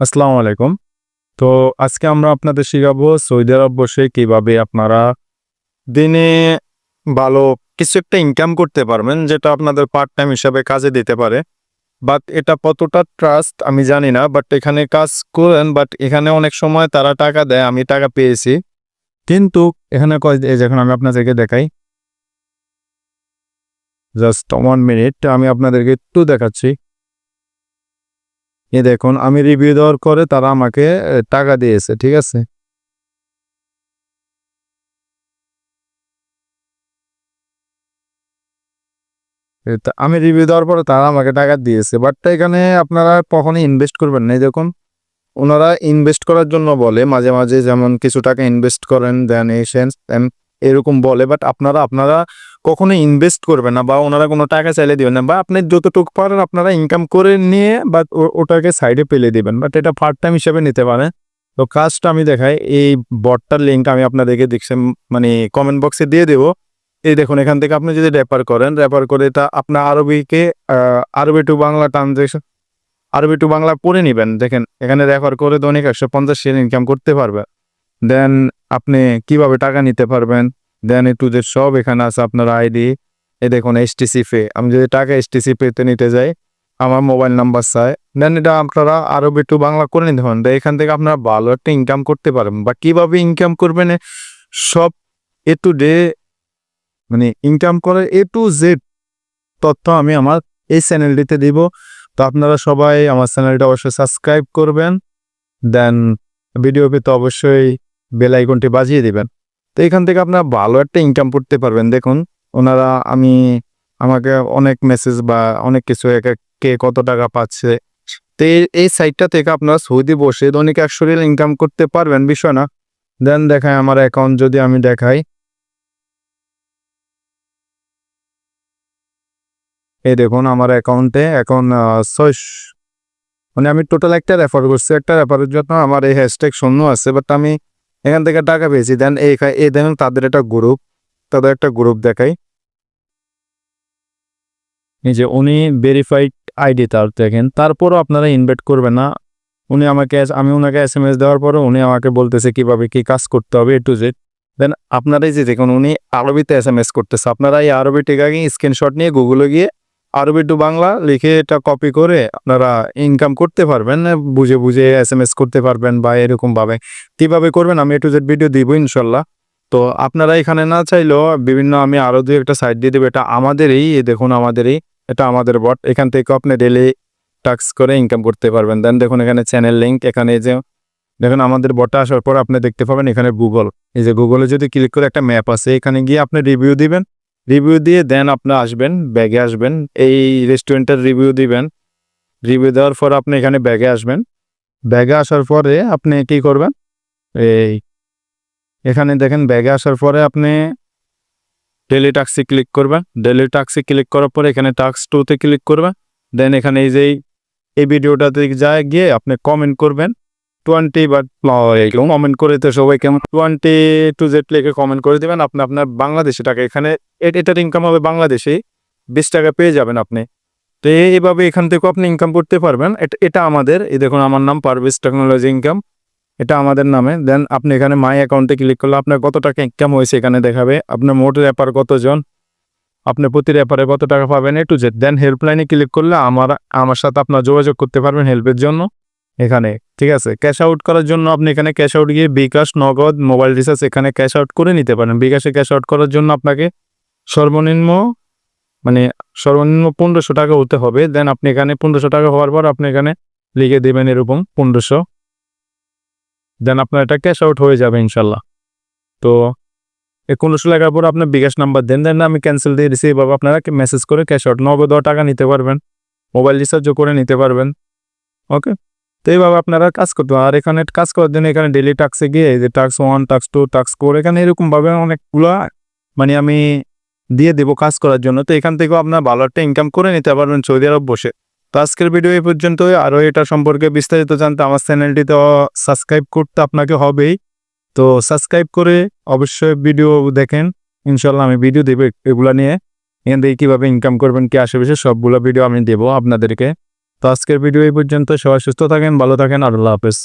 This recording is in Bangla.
আসসালামু আলাইকুম। তো আজকে আমরা আপনাদের শেখাবো সৌদি আরব বসে কীভাবে আপনারা দিনে ভালো কিছু একটা ইনকাম করতে পারবেন, যেটা আপনাদের পার্ট টাইম হিসাবে কাজে দিতে পারে। বাট এটা কতটা ট্রাস্ট আমি জানি না বাট এখানে কাজ করেন বাট এখানে অনেক সময় তারা টাকা দেয়, আমি টাকা পেয়েছি। কিন্তু এখানে যখন আমি আপনাদেরকে দেখাই। জাস্ট ওয়ান মিনিট আমি আপনাদেরকে একটু দেখাচ্ছি। এ দেখুন, আমি রিভিউ দেওয়ার পরে তারা আমাকে টাকা দিয়েছে, ঠিক আছে? আমি রিভিউ দেওয়ার পরে তারা আমাকে টাকা দিয়েছে বাট এখানে আপনারা কখনোই ইনভেস্ট করবেন না। এই দেখুন, ওনারা ইনভেস্ট করার জন্য বলে, মাঝে মাঝে যেমন কিছু টাকা ইনভেস্ট করেন দেন এসেন্স এরকম বলে বাট আপনারা আপনারা কখনো ইনভেস্ট করবেন না বা ওনারা কোনো টাকা চাইলে দিবেন না বা আপনি যতটুকু পারেন আপনারা ইনকাম করে নিয়ে বা ওটাকে সাইডে ফেলে দিবেন। বাট এটা পার্ট টাইম হিসেবে নিতে পারেন তো কাজটা আমি দেখাই, এই বটটার লিঙ্ক আমি আপনাদেরকে দেখছি মানে কমেন্ট বক্সে দিয়ে দেবো। এই দেখুন, এখান থেকে আপনি যদি রেফার করেন রেফার করে এটা আপনার আরবিকে Arabi to Bangla transaction Arabi to Bangla পড়ে নেবেন। দেখেন, এখানে রেফার করে দৈনিক একশো পঞ্চাশ ইনকাম করতে পারবে। দেন আপনি কীভাবে টাকা নিতে পারবেন? দেন একটু যে সব এখানে আছে আপনার আইডি এ দেখুন এসটিসি পে আমি যদি টাকা এসটিসি পেতে নিতে যাই, আমার মোবাইল নাম্বার চাই। দেন এটা আপনারা আরও একটু বাংলা করে নিতে পারেন। তো এখান থেকে আপনারা ভালো একটা ইনকাম করতে পারেন বা কীভাবে ইনকাম করবেন সব এ টু ডে মানে ইনকাম করে এ টু জেড তথ্য আমি আমার এই চ্যানেলটিতে দিব। তো আপনারা সবাই আমার চ্যানেলটা অবশ্যই সাবস্ক্রাইব করবেন। দেন ভিডিও পেতে অবশ্যই বেল আইকনটি বাজিয়ে দিবেন। তো এখান থেকে আপনারা ভালো একটা ইনকাম করতে পারবেন। দেখুন, ওনারা আমি, আমাকে অনেক মেসেজ বা অনেক কিছু এক কে কত টাকা পাচ্ছে। তো এই সাইটটা থেকে আপনারা সৌদি বসে দৈনিক একশো রিল ইনকাম করতে পারবেন, বিষয় না। দেন দেখায় আমার অ্যাকাউন্ট যদি আমি দেখাই। এই দেখুন, আমার অ্যাকাউন্টে এখন ছয় মানে আমি টোটাল একটা রেফার করছি। একটা রেফারের জন্য আমার এই হ্যাশট্যাগ শূন্য আছে বাট আমি এখান থেকে টাকা পেয়েছি। দেন এই এই দেখুন তাদের একটা গ্রুপ তাদের একটা গ্রুপ দেখাই। এই যে উনি ভেরিফাইড আইডি তার, দেখেন। তারপরও আপনারা ইনভাইট করবেন না। উনি আমাকে আমি ওনাকে এস এম এস দেওয়ার পরে উনি আমাকে বলতেছে কীভাবে কি কাজ করতে হবে এ টু জেড দেন আপনারাই যে দেখুন, উনি আরবিতে এস এম এস করতেছে। আপনারা এই আরবি টিকাকে স্ক্রিনশট নিয়ে গুগলে গিয়ে আরবি টু বাংলা লিখে এটা কপি করে আপনারা ইনকাম করতে পারবেন বুঝে বুঝে এস এম এস করতে পারবেন বা এরকম ভাবে কীভাবে করবেন আমি এ টু জেড ভিডিও দিব ইনশাল্লাহ। তো আপনারা এখানে না চাইলেও বিভিন্ন আমি আরও দুই একটা সাইড দিয়ে দেবো। এটা আমাদেরই দেখুন আমাদেরই, এটা আমাদের বট এখান থেকে আপনি ডেলি টাক্স করে ইনকাম করতে পারবেন। দেন দেখুন এখানে চ্যানেল লিঙ্ক এখানে যে, দেখুন আমাদের বটটা আসার পর আপনি দেখতে পাবেন এখানে গুগল এই যে গুগলে যদি ক্লিক করে একটা ম্যাপ আছে, এখানে গিয়ে আপনি রিভিউ দিবেন। রিভিউ দিয়ে দেন আপনি আসবেন ব্যাগে আসবেন। এই রেস্টুরেন্টের রিভিউ দিবেন। রিভিউ দেওয়ার পর আপনি এখানে ব্যাগে আসবেন। ব্যাগে আসার পরে আপনি কি করবেন? এই এখানে দেখেন ব্যাগে আসার পরে আপনি ডেলি টাক্সি ক্লিক করবেন। ডেলি টাক্সি ক্লিক করার পরে এখানে টাক্স টুতে ক্লিক করবেন। দেন এখানে এই যে এই ভিডিওটাতে যায় গিয়ে আপনি কমেন্ট করবেন। টোয়েন্টি বা কমেন্ট করে তো সবাই কেমন? টোয়েন্টি টু জেড লিখে কমেন্ট করে দেবেন। আপনি আপনার বাংলাদেশে টাকা এখানে এটার ইনকাম হবে বাংলাদেশে। বিশ টাকা পেয়ে যাবেন আপনি। তো এইভাবে এখান থেকেও আপনি ইনকাম করতে পারবেন। এটা আমাদের, এই দেখুন আমার নাম পারভেজ টেকনোলজি ইনকাম এটা আমাদের নামে। দেন আপনি এখানে মাই অ্যাকাউন্টে ক্লিক করলে আপনার কত টাকা ইনকাম হয়েছে এখানে দেখাবে। আপনার মোট র্যাপার কতজন? আপনি প্রতি র্যাপারে কত টাকা পাবেন? এ টু জেড দেন হেল্পলাইনে ক্লিক করলে আমার আমার সাথে আপনার যোগাযোগ করতে পারবেন হেল্পের জন্য। এখানে, ঠিক আছে? ক্যাশ আউট করার জন্য আপনি এখানে ক্যাশ আউট গিয়ে বিকাশ, নগদ মোবাইল রিচার্জ এখানে ক্যাশ আউট করে নিতে পারেন। বিকাশে ক্যাশ আউট করার জন্য আপনাকে সর্বনিম্ন মানে সর্বনিম্ন পনেরোশো টাকা হতে হবে। দেন আপনি এখানে পনেরোশো টাকা হওয়ার পর আপনি এখানে লিখে দেবেন এরকম পনেরোশো। দেন আপনার এটা ক্যাশ আউট হয়ে যাবে ইনশাল্লাহ তো এই পনেরোশো টাকার পর আপনার বিকাশ নাম্বার দেন। দেন আমি ক্যান্সেল দিয়ে দিচ্ছি এভাবে আপনারা মেসেজ করে ক্যাশ আউট নগদ টাকা নিতে পারবেন। মোবাইল রিচার্জও করে নিতে পারবেন। ওকে তো এইভাবে আপনারা কাজ করতে আর এখানে কাজ করার জন্য এখানে ডেলি টাক্সে গিয়ে যে tax one tax two tax four এখানে এরকমভাবে অনেকগুলো মানে আমি দিয়ে দেবো কাজ করার জন্য। তো এখান থেকেও আপনার ভালো একটা ইনকাম করে নিতে পারবেন সৌদি আরব বসে। তো আজকের ভিডিও এই পর্যন্তই। আরও এটা সম্পর্কে বিস্তারিত জানতে আমার চ্যানেলটি তো সাবস্ক্রাইব করতে আপনাকে হবেই। তো সাবস্ক্রাইব করে অবশ্যই ভিডিও দেখেন। ইনশাল্লাহ আমি ভিডিও দেবো এগুলা নিয়ে। এখান থেকে কীভাবে ইনকাম করবেন, কি আশেপাশে সবগুলো ভিডিও আমি দেবো আপনাদেরকে। তো আজকের ভিডিও এই পর্যন্ত। সবাই সুস্থ থাকেন ভালো থাকেন আর আল্লাহ হাফেজ।